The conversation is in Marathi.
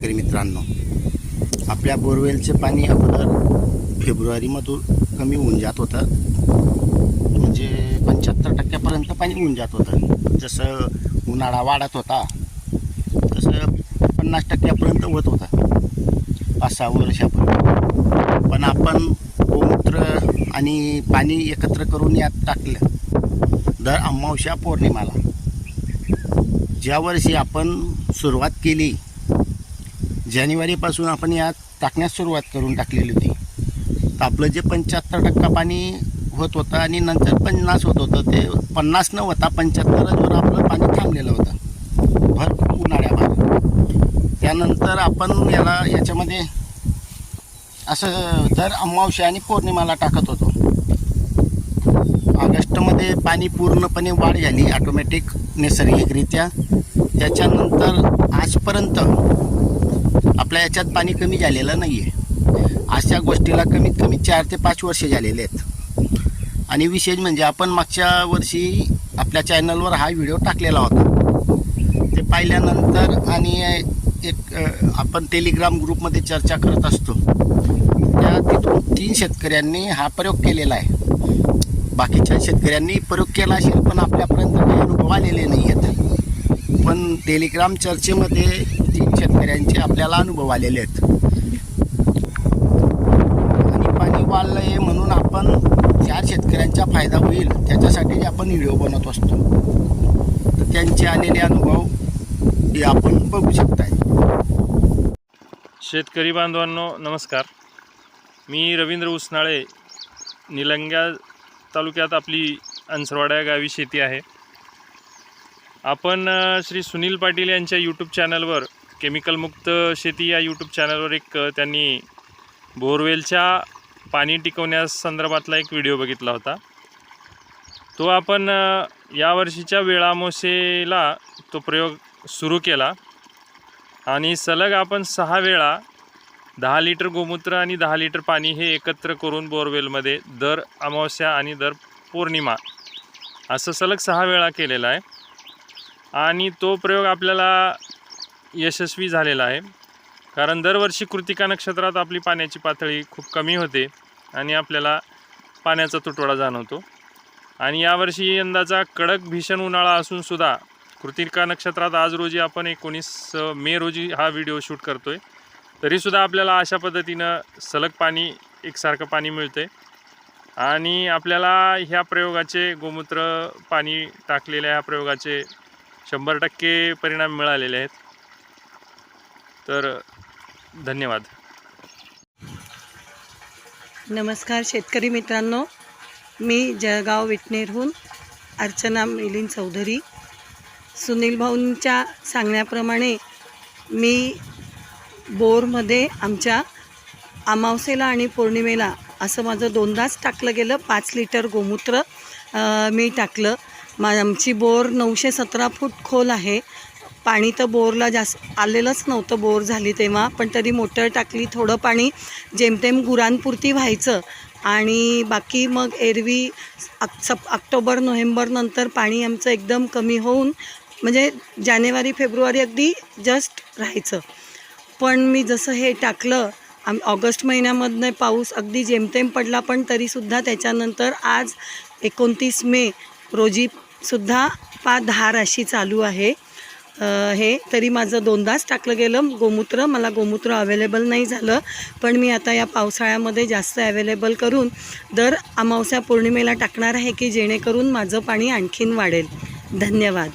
शेतकरी मित्रांनो आपल्या बोरवेलचे पाणी अगोदर फेब्रुवारीमधून कमी होऊन जात होतं. म्हणजे पंच्याहत्तर टक्क्यापर्यंत पाणी होऊन जात होतं. जसं उन्हाळा वाढत होता तसं पन्नास टक्क्यापर्यंत होत होतं. पाच सहा पण आपण गोमूत्र आणि पाणी एकत्र करून यात टाकलं. दर अमावश्या पौर्णिमाला. ज्या वर्षी आपण सुरुवात केली जानेवारीपासून आपण यात टाकण्यास सुरुवात करून टाकलेली होती. तर आपलं जे पंच्याहत्तर टक्का पाणी होत होतं आणि नंतर पन्नास होत होतं ते पन्नास न होता पंच्याहत्तरवर आपलं पाणी थांबलेलं होतं. भरपूर उन्हाळ्यामध्ये त्यानंतर आपण याला याच्यामध्ये असं दर अमावशी आणि पौर्णिमाला टाकत होतो. ऑगस्टमध्ये पाणी पूर्णपणे वाढ झाली ऑटोमॅटिक नैसर्गिकरित्या. त्याच्यानंतर आजपर्यंत आपल्या याच्यात पाणी कमी झालेलं नाही आहे अशा गोष्टीला कमीत कमी चार ते पाच वर्ष झालेले आहेत. आणि विशेष म्हणजे आपण मागच्या वर्षी आपल्या चॅनलवर हा व्हिडिओ टाकलेला होता. ते पाहिल्यानंतर आणि एक आपण टेलिग्राम ग्रुपमध्ये चर्चा करत असतो. त्या तिथून तीन शेतकऱ्यांनी हा प्रयोग केलेला आहे. बाकीच्या शेतकऱ्यांनी प्रयोग केला असेल पण आपल्यापर्यंत काही अनुभव आलेले नाही आहेत पण टेलिग्राम चर्चेमध्ये तीन शेतकऱ्यांचे आपल्याला अनुभव आलेले आहेत. आणि पाणी वाढलं आहे म्हणून आपण चार शेतकऱ्यांचा फायदा होईल त्याच्यासाठी आपण व्हिडिओ बनवत असतो. तर त्यांचे आलेले अनुभव हे आपण बघू शकताय. शेतकरी बांधवांनो नमस्कार. मी रवींद्र उसनाळे निलंग्या तालुक्यात आपली अंसरवाडा गावी शेती आहे. आपण श्री सुनील पाटील यांच्या यूट्यूब चॅनलवर केमिकलमुक्त शेती या यूट्यूब चॅनलवर एक त्यांनी बोरवेलच्या पाणी टिकवण्यास संदर्भातला एक व्हिडिओ बघितला होता. तो आपण यावर्षीच्या वेळामोसेला तो प्रयोग सुरू केला आणि सलग आपण सहा वेळा दहा लिटर गोमूत्र आणि दहा लिटर पाणी हे एकत्र करून बोरवेलमध्ये दर अमावस्या आणि दर पौर्णिमा असं सलग सहा वेळा केलेला आहे. आणि तो प्रयोग आपल्याला यशस्वी झालेला आहे. कारण दरवर्षी कृतिका नक्षत्रात आपली पाण्याची पातळी खूप कमी होते आणि आपल्याला पाण्याचा तुटवडा जाणवतो. आणि यावर्षी यंदाचा कडक भीषण उन्हाळा असूनसुद्धा कृतिका नक्षत्रात आज रोजी आपण एकोणीस मे रोजी हा व्हिडिओ शूट करतो आहे तरीसुद्धा आपल्याला अशा पद्धतीनं सलग पाणी एकसारखं पाणी मिळतं आहे आणि आपल्याला ह्या प्रयोगाचे गोमूत्र पाणी टाकलेल्या ह्या प्रयोगाचे शंभर टक्के परिणाम मिळालेले आहेत. तर धन्यवाद. नमस्कार शेतकरी मित्रांनो. मी जळगाव विटनेरहून अर्चना मिलिंद चौधरी. सुनील भाऊंच्या सांगण्याप्रमाणे मी बोरमध्ये आमच्या अमावसेला आणि पौर्णिमेला असं माझं दोनदाच टाकलं गेलं. पाच लिटर गोमूत्र मी टाकलं. मा आमची बोर नऊशे सतरा फूट खोल आहे. पाणी तर बोरला जास्त आलेलंच नव्हतं बोर झाली तेव्हा पण तरी मोटर टाकली थोडं पाणी जेमतेम गुरांपुरती व्हायचं. आणि बाकी मग एरवी सप ऑक्टोबर नोव्हेंबरनंतर पाणी आमचं एकदम कमी होऊन म्हणजे जानेवारी फेब्रुवारी अगदी जस्ट राहायचं. पण मी जसं हे टाकलं आम ऑगस्ट महिन्यामधनं पाऊस अगदी जेमतेम पडला पण तरीसुद्धा त्याच्यानंतर आज एकोणतीस मे रोजीसुद्धा पा दहा राशी चालू आहे. हे तरी माझं दोनदाच टाकलं गेलं. गोमूत्र मला गोमूत्र अवेलेबल नाही झालं. पण मी आता या पावसाळ्यामध्ये जास्त अवेलेबल करून दर अमावस्या पौर्णिमेला टाकणार आहे की जेणेकरून माझं पाणी आणखीन वाढेल. धन्यवाद.